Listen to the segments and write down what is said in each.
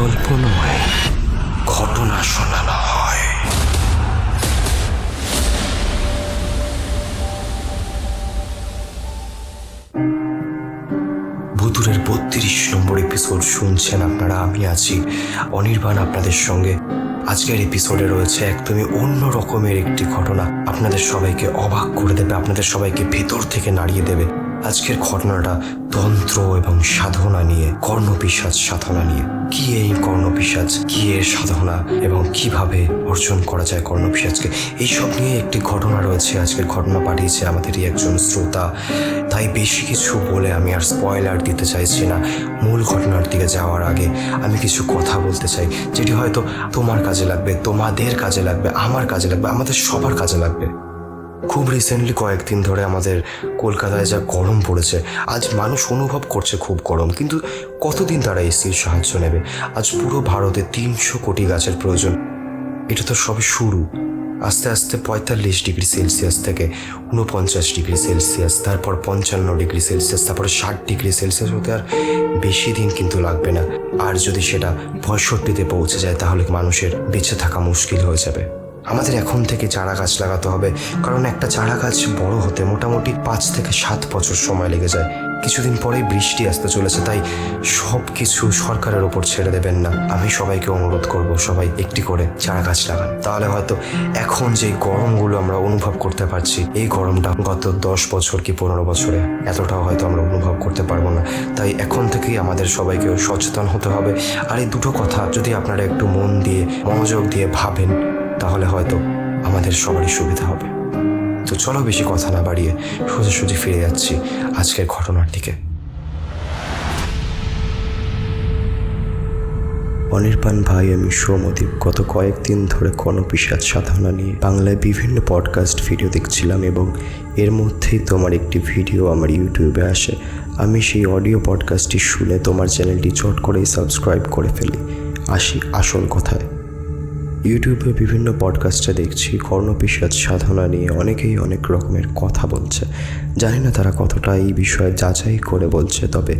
গল্প নয়, ঘটনা শোনানো হয়। ভুতুরের বত্রিশ নম্বর এপিসোড শুনছেন আপনারা, আমি আছি অনির্বাণ আপনাদের সঙ্গে। আজকের এপিসোডে রয়েছে একদমই অন্য রকমের একটি ঘটনা। আপনাদের সবাইকে অবাক করে দেবে, আপনাদের সবাইকে ভেতর থেকে নাড়িয়ে দেবে। আজকের ঘটনাটা তন্ত্র এবং সাধনা নিয়ে কর্ণপিসাজ সাধনা নিয়ে। কি এই কর্ণপিসাজ কি এর সাধনা? এবং কীভাবে অর্জন করা যায় কর্ণপিসাজকে এইসব নিয়ে একটি ঘটনা রয়েছে, আজকের ঘটনা পাঠিয়েছে আমাদেরই একজন শ্রোতা। তাই বেশি কিছু বলে আমি আর স্পয়লার দিতে চাইছি না। মূল ঘটনার দিকে যাওয়ার আগে আমি কিছু কথা বলতে চাই, যেটি হয়তো তোমার কাজে লাগবে, তোমাদের কাজে লাগবে, আমার কাজে লাগবে, আমাদের সবার কাজে লাগবে। খুব রিসেন্টলি কয়েকদিন ধরে আমাদের কলকাতায় যা গরম পড়েছে, আজ মানুষ অনুভব করছে খুব গরম, কিন্তু কতদিন তারা এসির সাহায্য নেবে? আজ পুরো ভারতে তিনশো কোটি গাছের প্রয়োজন। এটা তো সবে শুরু। আস্তে আস্তে পঁয়তাল্লিশ ডিগ্রি সেলসিয়াস থেকে উনপঞ্চাশ ডিগ্রি সেলসিয়াস, তারপর পঞ্চান্ন ডিগ্রি সেলসিয়াস, তারপর ষাট ডিগ্রি সেলসিয়াস হতে আর বেশি দিন কিন্তু লাগবে না। আর যদি সেটা পঁয়ষট্টিতে পৌঁছে যায়, তাহলে মানুষের বেঁচে থাকা মুশকিল হয়ে যাবে। আমাদের এখন থেকে চারা গাছ লাগাতে হবে, কারণ একটা চারা গাছ বড় হতে মোটামুটি পাঁচ থেকে সাত বছর সময় লেগে যায়। কিছুদিন পরেই বৃষ্টি আসতে চলেছে, তাই সব কিছু সরকারের ওপর ছেড়ে দেবেন না। আমি সবাইকে অনুরোধ করব, সবাই একটি করে চারা গাছ লাগান। তাহলে হয়তো এখন যে গরমগুলো আমরা অনুভব করতে পারছি, এই গরমটা গত দশ বছর কি পনেরো বছরে, এতটাও হয়তো আমরা অনুভব করতে পারব না। তাই এখন থেকেই আমাদের সবাইকে সচেতন হতে হবে। আর এই দুটো কথা যদি আপনারা একটু মন দিয়ে, মনোযোগ দিয়ে ভাবেন তাহলে হয়তো আমাদের সবারই সুবিধা হবে। তো চলো বেশি কথা না বাড়িয়ে সোজাসুজি ফিরে যাচ্ছি আজকের ঘটনার দিকে। অনির্বাণ ভাই আমি সৌমদীপ গত কয়েকদিন ধরে কোনো কর্ণপিসাদ সাধনা নিয়ে বাংলায় বিভিন্ন পডকাস্ট ভিডিও দেখছিলাম এবং এর মধ্যেই তোমার একটি ভিডিও আমার ইউটিউবে আসে। আমি সেই অডিও পডকাস্টটি শুনে তোমার চ্যানেলটি চট করেই সাবস্ক্রাইব করে ফেলি। আসি, আসল কথায়। ইউটিউবে বিভিন্ন পডকাস্টে দেখছি কর্ণপিসাদ সাধনা নিয়ে অনেকেই অনেক রকমের কথা বলছে। জানি না তারা কতটা এই বিষয়ে যাচাই করে বলছে, তবে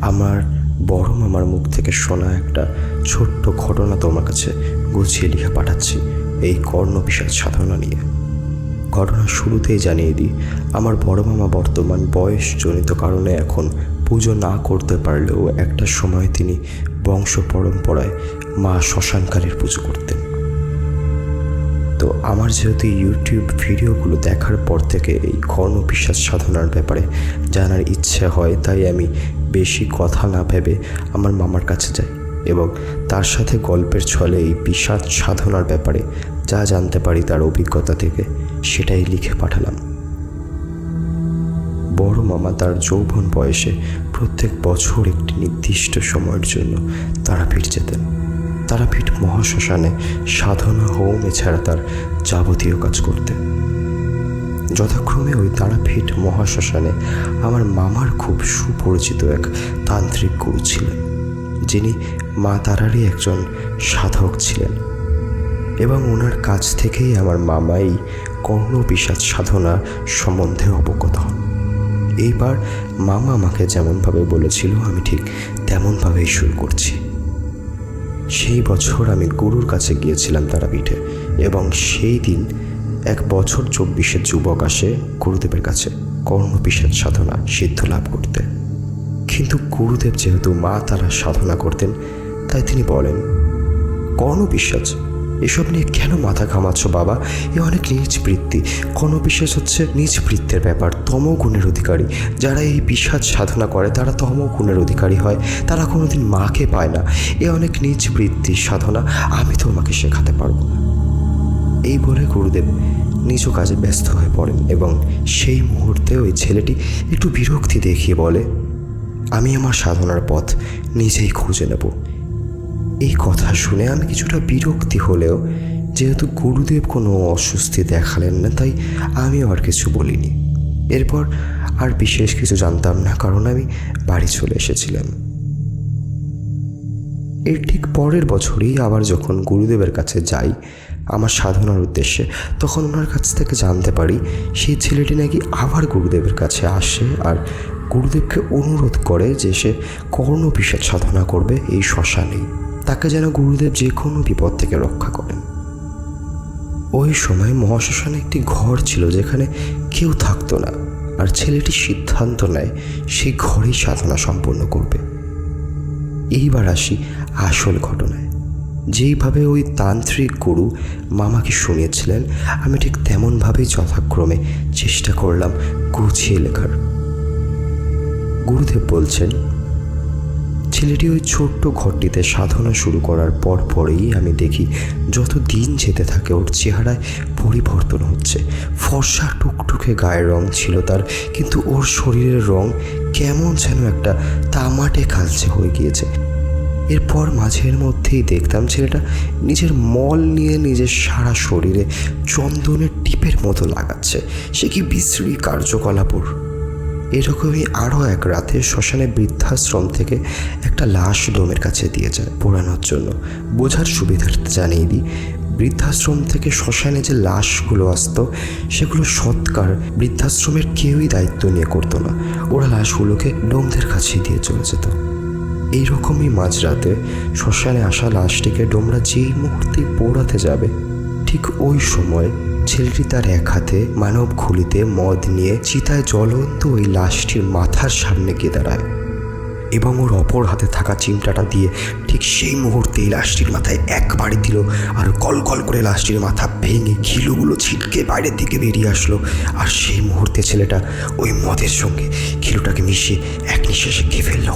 আমার বড় মামার মুখ থেকে শোনা একটা ছোট্ট ঘটনা তোমার কাছে গুছিয়ে লিখে পাঠাচ্ছি এই কর্ণপিসাদ সাধনা নিয়ে। ঘটনা শুরুতেই জানিয়ে দিই, আমার বড় মামা বর্তমান বয়সজনিত কারণে এখন পুজো না করতে পারলেও একটা সময় তিনি বংশ পরম্পরায় মা শ্মশানকালীর পুজো করতেন। আমার যেহেতু ইউটিউব ভিডিওগুলো দেখার পর থেকে এই কর্ণপিশ্বাস সাধনার ব্যাপারে জানার ইচ্ছে হয়, তাই আমি বেশি কথা না ভেবে আমার মামার কাছে যাই এবং তার সাথে গল্পের ছলে এই বিষাদ সাধনার ব্যাপারে যা জানতে পারি তার অভিজ্ঞতা থেকে সেটাই লিখে পাঠালাম। বড় মামা তার যৌবন বয়সে প্রত্যেক বছর একটি নির্দিষ্ট সময়ের জন্য তারা তারাপীঠ যেতেন। তারাপীঠ মহাশ্মশানে সাধনা হোম এছাড়া তার যাবতীয় কাজ করতেন যথাক্রমে ওই তারাপীঠ মহাশ্মশানে আমার মামার খুব সুপরিচিত এক তান্ত্রিক গুরু ছিলেন, যিনি মা তারারই একজন সাধক ছিলেন এবং ওনার কাছ থেকেই আমার মামাই কর্ণবিষাদ সাধনা সম্বন্ধে অবগত হন। এইবার মামা আমাকে যেমনভাবে বলেছিল, আমি ঠিক তেমনভাবেই শুরু করছি। সেই বছর আমি গুরুর কাছে গিয়েছিলাম তারাপীঠে, এবং সেই দিন এক বছর চব্বিশের যুবক আসে গুরুদেবের কাছে কর্ণপিসাদ সাধনা সিদ্ধ লাভ করতে। কিন্তু গুরুদেব যেহেতু মা তারা সাধনা করতেন, তাই তিনি বলেন কর্ণবিশ্বাস এসব নিয়ে কেন মাথা ঘামাচ্ছ বাবা? এ অনেক নিজ বৃত্তি। কর্ণবিশ্বাস হচ্ছে নিজ বৃত্তের ব্যাপার। তম গুণের অধিকারী। যারা এই বিষাদ সাধনা করে, তারা তম গুণের অধিকারী হয়। তারা কোনোদিন মাকে পায় না। এ অনেক নিজ বৃত্তির সাধনা। আমি তোমাকে শেখাতে পারব না। এই বলে গুরুদেব নিজ কাজে ব্যস্ত হয়ে পড়েন এবং সেই মুহূর্তে ওই ছেলেটি একটু বিরক্তি দেখিয়ে বলে, আমি আমার সাধনার পথ নিজেই খুঁজে নেব। এই কথা শুনে আমি কিছুটা বিরক্তি হলেও যেহেতু গুরুদেব কোনো অস্বস্তি দেখালেন না, তাই আমিও আর কিছু বলিনি। এরপর আর বিশেষ কিছু জানতাম না, কারণ আমি বাড়ি চলে এসেছিলাম। এর ঠিক পরের বছরই আবার যখন গুরুদেবের কাছে যাই আমার সাধনার উদ্দেশ্যে, তখন ওনার কাছ থেকে জানতে পারি সেই ছেলেটি নাকি আবার গুরুদেবের কাছে আসে আর গুরুদেবকে অনুরোধ করে যে সে কর্ণবিষাদ সাধনা করবে এই শ্মশানেই। তাকে যেন গুরুদেব যে কোনো বিপদ থেকে রক্ষা করেন। ওই সময় মহাশ্মশানে একটি ঘর ছিল যেখানে কেউ থাকতো না, আর ছেলেটি সিদ্ধান্ত নেয় সেই ঘরেই সাধনা সম্পন্ন করবে। এইবার আসি আসল ঘটনায়। যেইভাবে ওই তান্ত্রিক গুরু মামাকে শুনিয়েছিলেন, আমি ঠিক তেমনভাবেই যথাক্রমে চেষ্টা করলাম গুছিয়ে লেখার। গুরুদেব বলছেন ছেলেটি ওই ছোট্ট ঘরটিতে সাধনা শুরু করার পর পরেই আমি দেখি যত দিন যেতে থাকে ওর চেহারায় পরিবর্তন হচ্ছে। ফর্সা টুকটুকে গায়ের রং ছিল তার, কিন্তু ওর শরীরের রং কেমন যেন একটা তামাটে কালচে হয়ে গিয়েছে। এরপর মাঝের মধ্যেই দেখতাম ছেলেটা নিজের মল নিয়ে নিজের সারা শরীরে চন্দনের টিপের মতো লাগাচ্ছে। সে কি বিশ্রী কার্যকলাপ ওর। এরকমই আরও এক রাতে শ্মশানে বৃদ্ধাশ্রম থেকে একটা লাশ ডোমের কাছে দিয়ে যায় পোড়ানোর জন্য। বোঝার সুবিধার্থে জানিয়ে দিই, বৃদ্ধাশ্রম থেকে শ্মশানে যে লাশগুলো আসতো, সেগুলো সৎকার বৃদ্ধাশ্রমের কেউই দায়িত্ব নিয়ে করতো না। ওরা লাশগুলোকে ডোমদের কাছে দিয়ে চলে যেত। এইরকমই মাঝরাতে শ্মশানে আসা লাশটিকে ডোমরা যেই মুহূর্তে পোড়াতে যাবে, ঠিক ওই সময় ছেলেটি তার এক হাতে মানব খুলিতে মদ নিয়ে চিতায় জ্বলন্ত ওই লাশটির মাথার সামনে গিয়ে দাঁড়ায় এবং ওর অপর হাতে থাকা চিমটাটা দিয়ে ঠিক সেই মুহূর্তে এই লাশটির মাথায় একবারই দিল আর কল কল করে লাশটির মাথা ভেঙে খিলুগুলো ছিটকে বাইরের দিকে বেরিয়ে আসলো। আর সেই মুহূর্তে ছেলেটা ওই মদের সঙ্গে খিলুটাকে মিশিয়ে এক নিঃশ্বাসে খেয়ে ফেলল।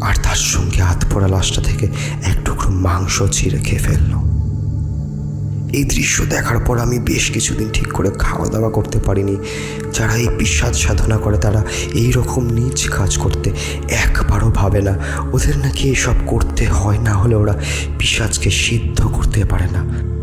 আর তার সঙ্গে হাত পড়া লাশটা থেকে এক টুকরো মাংস ছিঁড়ে খেয়ে ফেলল। এই দৃশ্য দেখার পর আমি বেশ কিছুদিন ঠিক করে খাওয়া দাওয়া করতে পারিনি। যারা এই বিশ্বাস সাধনা করে তারা এই রকম নিজ কাজ করতে একবারও ভাবে না। ওদের নাকি এসব করতে হয় না হলে ওরা পিসাজকে সিদ্ধ করতে পারে না।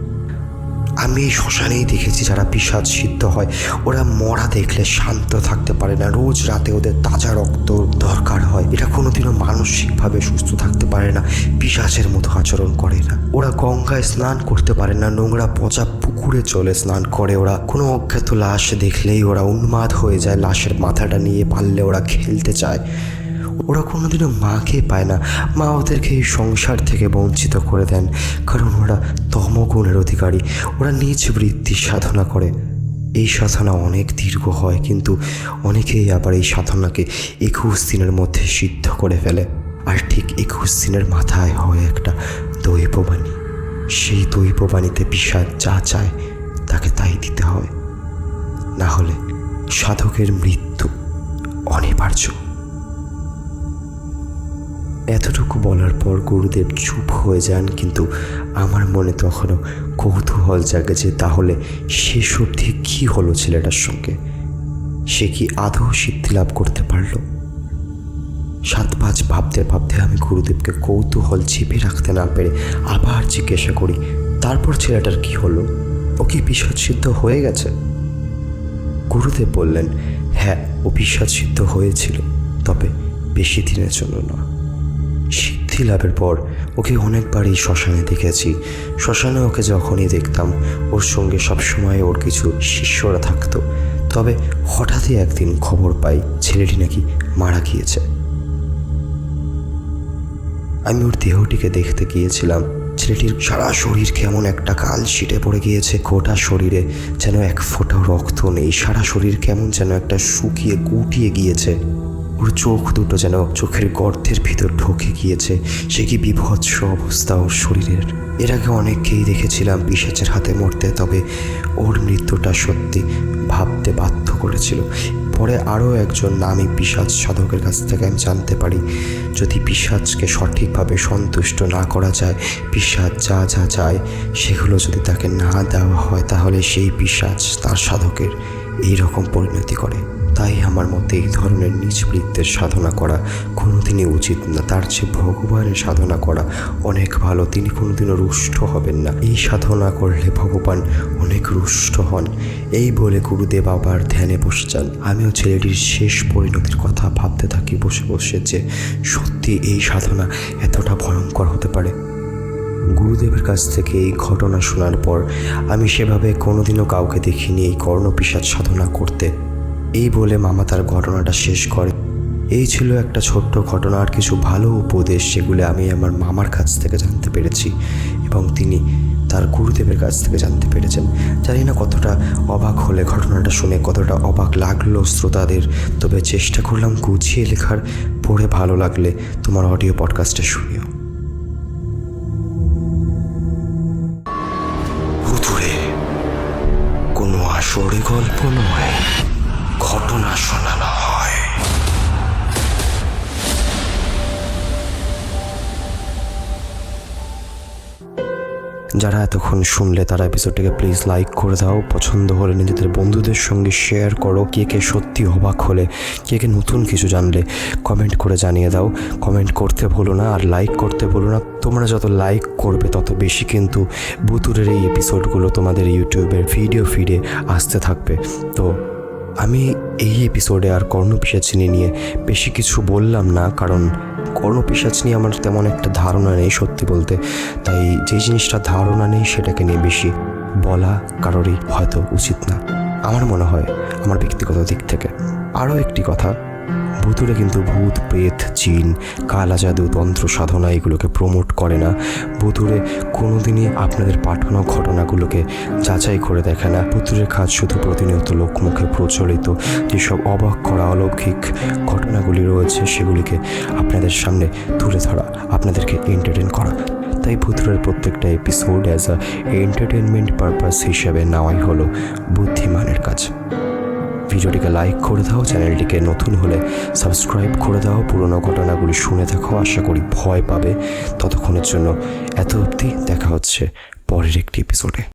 আমি এই শ্মশানেই দেখেছি যারা পিসাজ সিদ্ধ হয়। ওরা মরা দেখলে শান্ত থাকতে পারে না। রোজ রাতে ওদের তাজা রক্ত দরকার হয়। এটা কোনোদিনও মানসিকভাবে সুস্থ থাকতে পারে না। পিসাচের মতো আচরণ করে না। ওরা গঙ্গায় স্নান করতে পারে না। নোংরা পচা পুকুরে চলে স্নান করে ওরা। কোনো অজ্ঞাত লাশ দেখলেই ওরা উন্মাদ হয়ে যায়। লাশের মাথাটা নিয়ে পারলে ওরা খেলতে চায়। ওরা কোনোদিনও মাকে পায় না। মা ওদেরকে এই সংসার থেকে বঞ্চিত করে দেন, কারণ ওরা তমগুণের অধিকারী। ওরা নিজ বৃত্তি সাধনা করে। এই সাধনা অনেক দীর্ঘ হয়, কিন্তু অনেকেই আবার এই সাধনাকে একুশ দিনের মধ্যে সিদ্ধ করে ফেলে। আর ঠিক একুশ দিনের মাথায় হয় একটা দৈববাণী। সেই দৈববাণীতে বিষাদ যা চায়, তাকে তাই দিতে হয়। না হলে সাধকের মৃত্যু অনিবার্য। এতটুকু বলার পর গুরুদেব চুপ হয়ে যান, কিন্তু আমার মনে তখনও কৌতূহল জাগে যে তাহলে শেষ অবধি কী হলো ছেলেটার সঙ্গে? সে কি আদৌ সিদ্ধি লাভ করতে পারল? সাত পাঁচ ভাবতে ভাবতে আমি গুরুদেবকে কৌতূহল চেপে রাখতে না পেরে আবার জিজ্ঞাসা করি, তারপর ছেলেটার কি হলো? ও কি বিষাদ সিদ্ধ হয়ে গেছে? গুরুদেব বললেন হ্যাঁ ও বিষাদ সিদ্ধ হয়েছিল, তবে বেশি দিনের জন্য না সিদ্ধি লাভের পর ওকে অনেকবারই শ্মশানে দেখেছি। শ্মশানে ওকে যখনই দেখতাম, ওর সঙ্গে সবসময় ওর কিছু শিষ্যরা থাকতো। তবে হঠাৎই একদিন খবর পাই ছেলেটি নাকি মারা গিয়েছে। আমি ওর দেহটিকে দেখতে গিয়েছিলাম। ছেলেটির সারা শরীর কেমন একটা কাল ছিটে পড়ে গিয়েছে। গোটা শরীরে যেন এক ফোঁটাও রক্ত নেই। সারা শরীর কেমন যেন একটা শুকিয়ে গুটিয়ে গিয়েছে। ওর চোখ দুটো যেন চোখের গর্তের ভিতর ঢোকে গিয়েছে, সে কি বিভৎস অবস্থা ওর শরীরের? এর আগে অনেককেই দেখেছিলাম পিসাচের হাতে মরতে, তবে ওর মৃত্যুটা সত্যি ভাবতে বাধ্য করেছিল। পরে আরও একজন নামী পিসাজ সাধকের কাছ থেকে আমি জানতে পারি, যদি পিসাজকে সঠিকভাবে সন্তুষ্ট না করা যায় পিসাজ যা যা চায় সেগুলো যদি তাকে না দেওয়া হয়, তাহলে সেই পিসাজ তার সাধকের এই রকম পরিণতি করে। তাই আমার মতে এই ধরনের নিজ বৃত্তের সাধনা করা কোনোদিনই উচিত না। তার চেয়ে ভগবানের সাধনা করা অনেক ভালো। তিনি কোনোদিনও রুষ্ট হবেন না। এই সাধনা করলে ভগবান অনেক রুষ্ট হন। এই বলে গুরুদেব আবার ধ্যানে বসে যান। আমিও ছেলেটির শেষ পরিণতির কথা ভাবতে থাকি বসে বসে যে সত্যি এই সাধনা এতটা ভয়ঙ্কর হতে পারে। গুরুদেবের কাছ থেকে এই ঘটনা শোনার পর আমি সেভাবে কোনোদিনও কাউকে দেখিনি এই কর্ণপিসাদ সাধনা করতে। এই বলে মামা তার ঘটনাটা শেষ করে। এই ছিল একটা ছোট্ট ঘটনা আর কিছু ভালো উপদেশ যেগুলো আমি আমার মামার কাছ থেকে জানতে পেরেছি এবং তিনি তার গুরুদেবের কাছ থেকে জানতে পেরেছেন। জানি না কতটা অবাক হলে ঘটনাটা শুনে কতটা অবাক লাগল শ্রোতাদের। তবে চেষ্টা করলাম গুছিয়ে লেখার, পড়ে ভালো লাগলে তোমার অডিও পডকাস্টে শুনিও। কোনো আসরে গল্প নয়। ঘটনা শোনানো হয়। যারা এতক্ষণ শুনলে তারা এপিসোডটাকে প্লিজ লাইক করে দাও। পছন্দ হলে নিজেদের বন্ধুদের সঙ্গে শেয়ার করো। কে কে সত্যি অবাক হলে, কে কে নতুন কিছু জানলে কমেন্ট করে জানিয়ে দাও। কমেন্ট করতে ভুলো না আর লাইক করতে ভুলো না। তোমরা যত লাইক করবে তত বেশি কিন্তু বুতুরের এই এপিসোডগুলো তোমাদের ইউটিউবের ভিডিও ফিডে আসতে থাকবে। তো আমি এই এপিসোডে আর কর্ণপিসাচিনী নিয়ে বেশি কিছু বললাম না, কারণ কর্ণপিসাচ নিয়ে আমার তেমন একটা ধারণা নেই সত্যি বলতে। তাই যে জিনিসটা ধারণা নেই সেটাকে নিয়ে বেশি বলা কারোরই হয়তো উচিত না। আমার মনে হয় আমার ব্যক্তিগত দিক থেকে। আরও একটি কথা ভুতুরে কিন্তু ভূত, প্রেত জিন কালা জাদু তন্ত্র সাধনা এগুলোকে প্রমোট করে না। ভুতুরে কোনোদিনই আপনাদের পাঠানো ঘটনাগুলোকে যাচাই করে দেখে না। ভুতুরের কাজ শুধু প্রতিনিয়ত লোকমুখে প্রচলিত। যেসব অবাক করা অলৌকিক ঘটনাগুলি রয়েছে, সেগুলিকে আপনাদের সামনে তুলে ধরা, আপনাদেরকে এন্টারটেন করা। তাই ভুতুরের প্রত্যেকটা episode as a entertainment purpose হিসেবে নেওয়াই হলো বুদ্ধিমানের কাজ। ভিডিওটিকে লাইক করে দাও চ্যানেলটিকে নতুন হলে সাবস্ক্রাইব করে দাও। পুরনো ঘটনাগুলি শুনে থাকো, আশা করি ভয় পাবে। ততক্ষণের জন্য এত অবধি দেখা হচ্ছে পরের একটি এপিসোডে